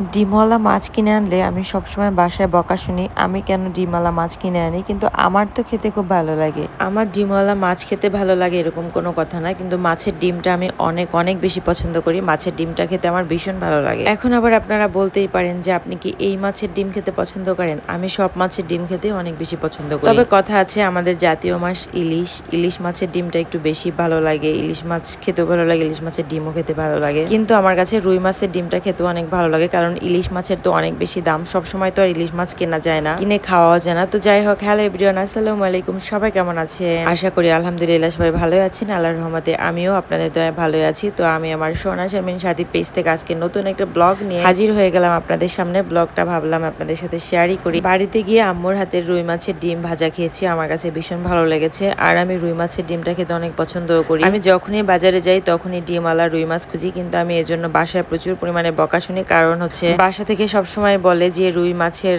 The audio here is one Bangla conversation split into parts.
ডিমওয়ালা মাছ কিনে আনলে আমি সবসময় বাসায় বকা শুনি, আমি কেন ডিমওয়ালা মাছ কিনে আনি? কিন্তু আমার তো খেতে খুব ভালো লাগে। আমার ডিমওয়ালা মাছ খেতে ভালো লাগে এরকম কোনো কথা না, কিন্তু মাছের ডিমটা আমি অনেক অনেক বেশি পছন্দ করি। মাছের ডিমটা খেতে আমার ভীষণ ভালো লাগে। এখন আবার আপনারা বলতেই পারেন যে আপনি কি এই মাছের ডিম খেতে পছন্দ করেন? আমি সব মাছের ডিম খেতে অনেক বেশি পছন্দ করি। তবে কথা আছে আমাদের জাতীয় মাছ ইলিশ। ইলিশ মাছের ডিমটা একটু বেশি ভালো লাগে। ইলিশ মাছ খেতেও ভালো লাগে, ইলিশ মাছের ডিমও খেতে ভালো লাগে। কিন্তু আমার কাছে রুই মাছের ডিমটা খেতেও অনেক ভালো লাগে, কারণ ইলিশ মাছের তো অনেক বেশি দাম। সব সময় তো আর ইলিশ মাছ কেনা যায় না। কিনে খাওয়াও যায় না। তো যাই হোক, হ্যালো এভরিওয়ান, আসসালামু আলাইকুম। সবাই কেমন আছেন? আশা করি আলহামদুলিল্লাহ সবাই ভালোই আছেন। আল্লাহর রহমতে আমিও আপনাদের দয়ায় ভালোই আছি। তো আমি আমার সোনা শারমিন সাথী পেজ থেকে আজকে নতুন একটা ব্লগ নিয়ে হাজির হয়ে গেলাম আপনাদের সামনে। ব্লগটা ভাবলাম আপনাদের সাথে শেয়ারই করি। বাড়িতে গিয়ে আম্মুর হাতের রুই মাছের ডিম ভাজা খেয়েছি। আমার কাছে ভীষণ ভালো লেগেছে। আর আমি রুই মাছের ডিমটা খেতে অনেক পছন্দও করি। আমি যখনই বাজারে যাই, তখনই ডিমওয়ালা রুই মাছ খুঁজি। কিন্তু আমি এজন্য বাসায় প্রচুর পরিমাণে বকা শুনি। কারণ হচ্ছে বাসা থেকে সব সময় বলে যে রুই মাছের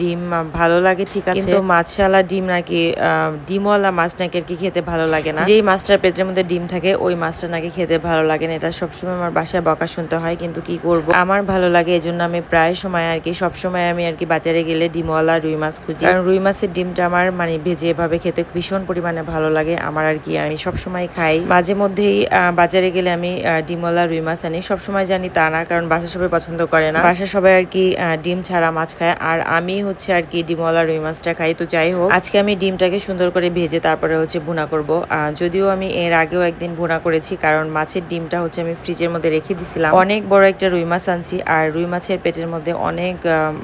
ডিম ভালো লাগে ঠিক আছে। কিন্তু মাছওয়ালা ডিম নাকি ডিমওয়ালা মাছ নাকি আর কি খেতে ভালো লাগে না। যেই মাছটার পেটের মধ্যে ডিম থাকে ওই মাছটা নাকি খেতে ভালো লাগে না। এটা সবসময় আমার বাসায় বকা শুনতে হয় কিন্তু কি করব? আমার ভালো লাগে এজন্য আমি প্রায় সময় আর কি সব সময় আমি আর কি বাজারে গেলে ডিমওয়ালা রুই মাছ খুঁজি। কারণ রুই মাছের ডিমটা আমার মানে ভেজে এভাবে খেতে ভীষণ পরিমাণে ভালো লাগে। আমার আর কি আমি সব সময় খাই। মাঝে মধ্যেই বাজারে গেলে আমি ডিমওয়ালা রুই মাছ আনি। সব সময় জানি তা না কারণ বাসা সবাই পছন্দ করে না। বাসা সবাই আর কি ডিম ছাড়া মাছ খায়। আর আমি হচ্ছে আর কি ডিমওয়ালা রুই মাছটা খাই। তো যাই হোক, আজকে আমি ডিমটাকে সুন্দর করে ভেজে তারপরে হচ্ছে ভুনা করব। যদিও আমি এর আগেও একদিন ভুনা করেছি, কারণ মাছের ডিমটা হচ্ছে আমি ফ্রিজের মধ্যে রেখে দিছিলাম। অনেক বড় একটা রুই মাছ আনছি, আর রুই মাছের পেটের মধ্যে অনেক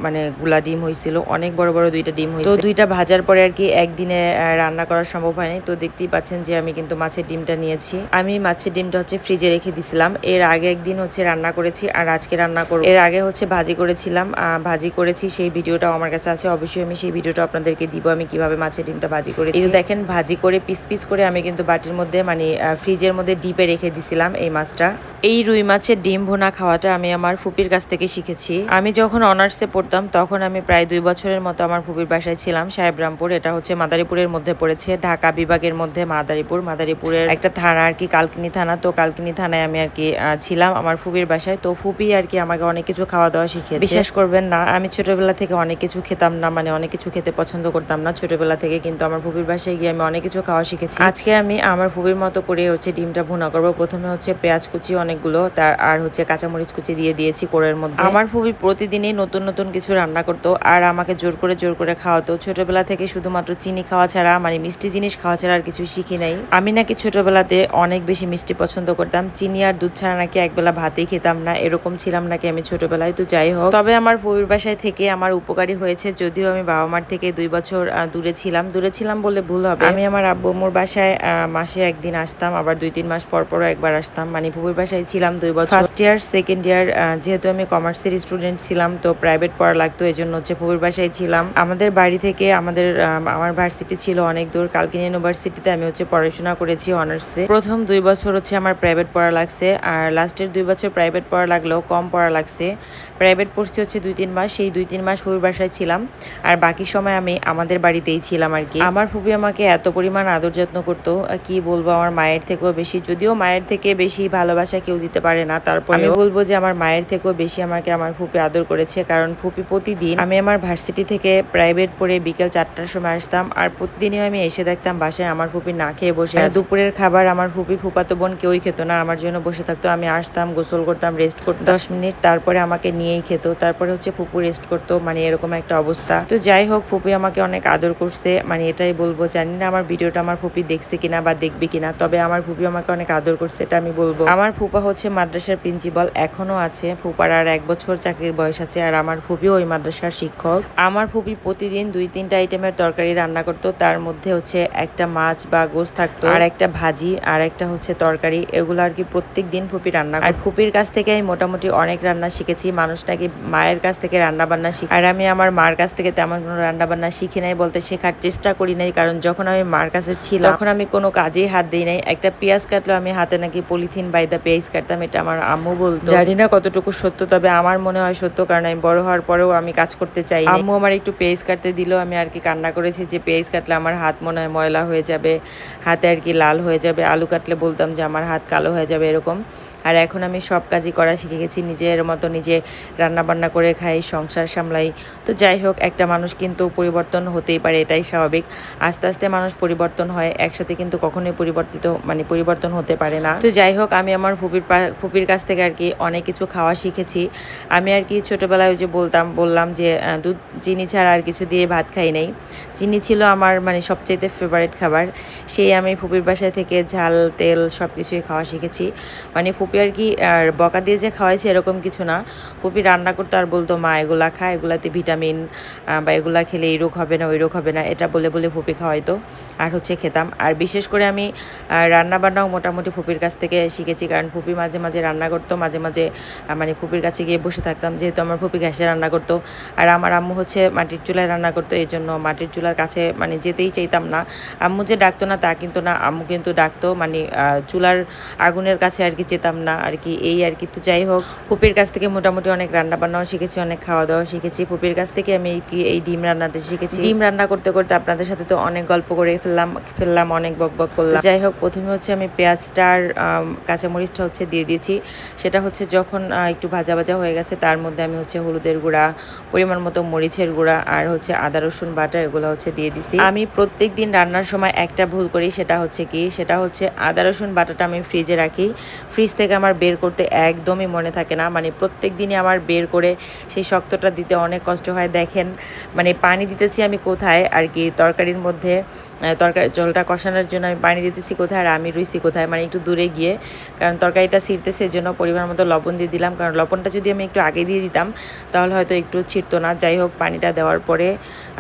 মানে গুলা ডিম হয়েছিল অনেক বড় বড় দুইটা ডিম হয়েছিল তো দুইটা ভাজার পরে আর কি একদিনে রান্না করা সম্ভব হয়নি। তো দেখতেই পাচ্ছেন যে আমি কিন্তু মাছের ডিমটা নিয়েছি। আমি মাছের ডিমটা হচ্ছে ফ্রিজে রেখে দিছিলাম। এর আগে একদিন হচ্ছে রান্না করেছি, আর আজকে রান্না করব। এর আগে হচ্ছে ভাজি করেছিলাম। ভাজি করেছি সেই ভিডিওটাও আমার কাছে আছে। অবশ্যই আমি সেই ভিডিওটা আপনাদেরকে দিব আমি কীভাবে মাছের ডিমটা ভাজি করেছি। এই দেখেন ভাজি করে পিস পিস করে আমি কিন্তু বাটির মধ্যে মানে ফ্রিজের মধ্যে ডিপে রেখে দিছিলাম এই মাছটা। এই রুই মাছের ডিম ভোনা খাওয়াটা আমি আমার ফুপির কাছ থেকে শিখেছি। আমি যখন অনার্সে পড়তাম তখন আমি প্রায় দুই বছরের মতো আমার ফুপির বাসায় ছিলাম সাহেবরামপুর। এটা হচ্ছে মাদারীপুরের মধ্যে পড়েছে ঢাকা বিভাগের মধ্যে মাদারীপুর। মাদারীপুরের একটা থানা আর কি কালকিনি থানা। তো কালকিনি থানায় আমি আর কি ছিলাম আমার ফুপির বাসায়। তো ফুপি আর কি আমাকে অনেক কিছু খাওয়া দাওয়া শিখিয়েছে। বিশ্বাস করবেন না, আমি ছোটবেলা থেকে অনেক কিছু খেতাম না মানে অনেক কিছু খেতে পছন্দ করতাম না ছোটবেলা থেকে, কিন্তু আমার ফুপির বাসায় গিয়ে আমি অনেক কিছু খাওয়া শিখেছি। আজকে আমি আমার ফুপির মতো করে হচ্ছে ডিমটা ভুনা করব। প্রথমে হচ্ছে পেঁয়াজ কুচি অনেকগুলো, তার আর হচ্ছে কাঁচামরিচ কুচি দিয়ে দিয়েছি কোরের মধ্যে। আমার ফুপি প্রতিদিনই নতুন নতুন কিছু রান্না করতো, আর আমাকে জোর করে জোর করে খাওয়াতো। ছোটবেলা থেকে শুধুমাত্র চিনি খাওয়া ছাড়া মানে মিষ্টি জিনিস খাওয়া ছাড়া আর কিছু শিখি নাই। আমি নাকি ছোটবেলাতে অনেক বেশি মিষ্টি পছন্দ করতাম। চিনি আর দুধ ছাড়া নাকি একবেলা ভাতেই খেতাম না, এরকম ছিলাম নাকি আমি ছোটবেলায় তো যাই হোক। তবে আমার ফুপির বাসায় থেকে আমার উপকারী হয়েছে, যদিও আমি বাবা মার থেকে দুই বছর দূরে ছিলাম। দূরে ছিলাম বলে ভুল হবে। আমি আমার আব্বু আম্মুর বাসায় মাসে একদিন আসতাম, আবার দুই তিন মাস পর পরও একবার আসতাম। মানে ফুপির বাসায় ছিলাম দুই বছর। ফার্স্ট ইয়ার সেকেন্ড ইয়ার যেহেতু আমি কমার্সের স্টুডেন্ট ছিলাম, তো প্রাইভেট পড়া লাগতো এই জন্য হচ্ছে ফুপির বাসায় ছিলাম। আমাদের বাড়ি থেকে আমাদের আমার ভার্সিটি ছিল অনেক দূর। কালকিনি ইউনিভার্সিটিতে আমি হচ্ছে পড়াশোনা করেছি অনার্সে প্রথম দুই বছর হচ্ছে আমার প্রাইভেট পড়া লাগছে, আর লাস্টের দুই বছর প্রাইভেট পড়া লাগলেও কম পড়া লাগছে। প্রাইভেট পড়ছি হচ্ছে দুই তিন মাস সেই দুই তিন মাস ফুপির বাসায় ছিলাম। আর বাকি সময় আমি আমাদের বাড়িতেই ছিলাম আর কি। আমার ফুপি আমাকে এত পরিমাণ আদর যত্ন করতো কি বলব আমার মায়ের থেকেও বেশি। যদিও মায়ের থেকে বেশি ভালোবাসা কেউ দিতে পারে না তারপর আমি বলব যে আমার মায়ের থেকেও বেশি আমাকে আমার ফুপি আদর করেছে। কারণ ফুপি প্রতিদিন আমি আমার ভার্সিটি থেকে প্রাইভেট পড়ে বিকেল চারটার সময় আসতাম আর প্রতিদিনই আমি এসে দেখতাম বাসায় আমার ফুপি না খেয়ে বসে আছে। দুপুরের খাবার আমার ফুপি ফুপাতো বোন কেউই খেত না আমার জন্য বসে থাকতো। আমি আসতাম গোসল করতাম রেস্ট করতাম। দশ মিনিট তারপরে আমাকে নিয়েই খেত। তারপরে হচ্ছে ফুপু রেস্ট করতো মানে এরকম একটা অবস্থা। তো যাই হোক, ফুপি আমাকে অনেক আদর করছে। মানে এটাই বলব, জানি না আমার ভিডিওটা আমার ফুপি দেখছে কিনা বা দেখবে কিনা, তবে আমার ফুপি আমাকে অনেক আদর করছে, এটা আমি বলব। আমার ফুপা হচ্ছে মাদ্রাসার প্রিন্সিপাল এখনও আছে। ফুপার আর এক বছর চাকরির বয়স আছে, আর আমার ফুপিও ওই মাদ্রাসার শিক্ষক। আমার ফুপি প্রতিদিন দুই, তিনটা আইটেমের তরকারি রান্না করতো। তার মধ্যে হচ্ছে একটা মাছ বা গোস থাকতো, আর একটা ভাজি, আর একটা হচ্ছে তরকারি। এগুলো আর কি প্রত্যেক দিন ফুপি রান্না আর ফুপির কাছ থেকে আমি মোটামুটি অনেক রান্না শিখেছি। মানুষ নাকি মায়ের কাছ থেকে রান্না বান্না শিখে আর আমি আমার মার কাছ থেকে তেমন কোনো রান্না বান্না শিখি নাই বলতে শেখার চেষ্টা করি নাই, কারণ যখন আমি মার কাছে ছিলাম, তখন আমি কোনো কাজেই হাত দিই নাই। একটা পেঁয়াজ কাটলো আমি হাতে নাকি পলিথিন বাইদা পেঁয়াজ কাটতাম, এটা আমার আম্মু বলতো। জানি না কতটুকু সত্য, তবে আমার মনে হয় সত্য, কারণ আমি বড় হওয়ার পরেও আমি কাজ করতে চাই আম্মু আমার একটু পেঁয়াজ কাটতে দিলেও আমি আর কি কান্না করেছি যে পেঁয়াজ কাটলে আমার হাত মনে হয় ময়লা হয়ে যাবে, হাতে আর কি লাল হয়ে যাবে, আলু কাটলে বলতাম যে আমার হাত কালো হয়ে যাবে, এরকম। আর এখন আমি সব কাজই করা শিখে গেছি, নিজের মতো নিজে রান্না বান্না করে খাই, সংসার সামলাই। তো যাই হোক, একটা মানুষ কিন্তু পরিবর্তন হতেই পারে, এটাই স্বাভাবিক। আস্তে আস্তে মানুষ পরিবর্তন হয়, একসাথে কিন্তু কখনোই পরিবর্তিত মানে পরিবর্তন হতে পারে না। তো যাই হোক, আমি আমার ফুপির ফুপির কাছ থেকে আর কি অনেক কিছু খাওয়া শিখেছি। আমি আর কি ছোটোবেলায় ওই যে বলতাম, বললাম যে দুধ, চিনি ছাড়া আর কিছু দিয়ে ভাত খাই নাই। চিনি ছিল আমার মানে সবচেয়ে ফেভারিট খাবার। সেই আমি ফুপির বাসায় থেকে ঝাল, তেল সব কিছুই খাওয়া শিখেছি। মানে ফুপি আর কি, আর বকা দিয়ে যে খাওয়াইছে এরকম কিছু না। ফুপি রান্না করতো আর বলতো, মা, এগুলা খায় এগুলাতে ভিটামিন বা এগুলা খেলে এই রোগ হবে না, ওই রোগ হবে না। এটা বলে বলে ফুপি খাওয়াইতো আর হচ্ছে খেতাম। আর বিশেষ করে আমি রান্না বান্নাও মোটামুটি ফুপির কাছ থেকে শিখেছি, কারণ ফুপি মাঝে মাঝে রান্না করতো, মাঝে মাঝে মানে ফুপির কাছে গিয়ে বসে থাকতাম, যেহেতু আমার ফুপি গ্যাসে রান্না করতো। আর আমার আম্মু হচ্ছে মাটির চুলায় রান্না করতো, এই জন্য মাটির চুলার কাছে মানে যেতেই চাইতাম না। আম্মু যে ডাকতো না, তা কিন্তু না, আম্মু কিন্তু ডাকতো মানে চুলার আগুনের কাছে আর কি যেতাম না আর কি এই আর কি। তো যাই হোক ফুপির কাছ থেকে মোটামুটি অনেক রান্না বান্নাও শিখেছি অনেক খাওয়া দাওয়া শিখেছি। ফুপির কাছ থেকে আমি কি- এই ডিম রান্নাটা শিখেছি। ডিম রান্না করতে করতে আপনাদের সাথে তো অনেক গল্প করে ফেললাম ফেললাম অনেক বক বক করলাম। যাই হোক প্রথমে হচ্ছে আমি পেঁয়াজটার কাঁচামরিচটা হচ্ছে দিয়ে দিয়েছি। সেটা হচ্ছে যখন একটু ভাজা ভাজা হয়ে গেছে তার মধ্যে আমি হচ্ছে হলুদের গুঁড়া পরিমাণ মতো মরিচের গুঁড়া আর হচ্ছে আদা রসুন বাটা এগুলো হচ্ছে দিয়ে দিছি। আমি প্রত্যেক দিন রান্নার সময় একটা ভুল করি সেটা হচ্ছে কি সেটা হচ্ছে আদা রসুন বাটাটা আমি ফ্রিজে রাখি। ফ্রিজ থেকে আমার বের করতে একদমই মনে থাকে না। মানে প্রত্যেক দিনই আমার বের করে সেই শক্তটা দিতে অনেক কষ্ট হয়। দেখেন মানে পানি দিতেছি আমি কোথায়? আর কি তরকারির মধ্যে তরকারি, জলটা কষানোর জন্য আমি পানি দিতেছি কোথায় আর আমি রুইছি কোথায়? মানে একটু দূরে গিয়ে, কারণ তরকারিটা ছিঁড়তেছে এর জন্য পরিমাণ মতো লবণ দিয়ে দিলাম। কারণ লবণটা যদি আমি একটু আগে দিয়ে দিতাম, তাহলে হয়তো একটু ছিঁড়তো না। যাই হোক, পানিটা দেওয়ার পরে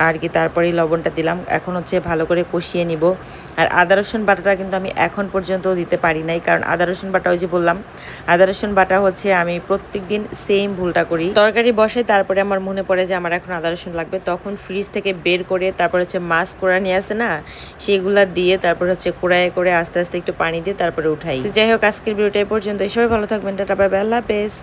আর কি তারপরেই লবণটা দিলাম। এখন হচ্ছে ভালো করে কষিয়ে নিব। আর আদা, রসুন বাটাটা কিন্তু আমি এখন পর্যন্ত দিতে পারি নাই। কারণ আদা, রসুন বাটা ওই যে বললাম, আদা, রসুন বাটা হচ্ছে আমি প্রত্যেক দিন সেম ভুলটা করি। তরকারি বসে তারপরে আমার মনে পড়ে যে আমার এখন আদা, রসুন লাগবে। তখন ফ্রিজ থেকে বের করে তারপর হচ্ছে মাস্ক কোড়া নিয়ে আসে না সেগুলা দিয়ে তারপর হচ্ছে কোড়ায় করে আস্তে আস্তে একটু পানি দিয়ে তারপরে উঠাই। যাই হোক, আজকের ভিডিওটা পর্যন্ত। সবাই ভালো থাকবেন। Tata, bye bye. আল্লাহ হাফেজ।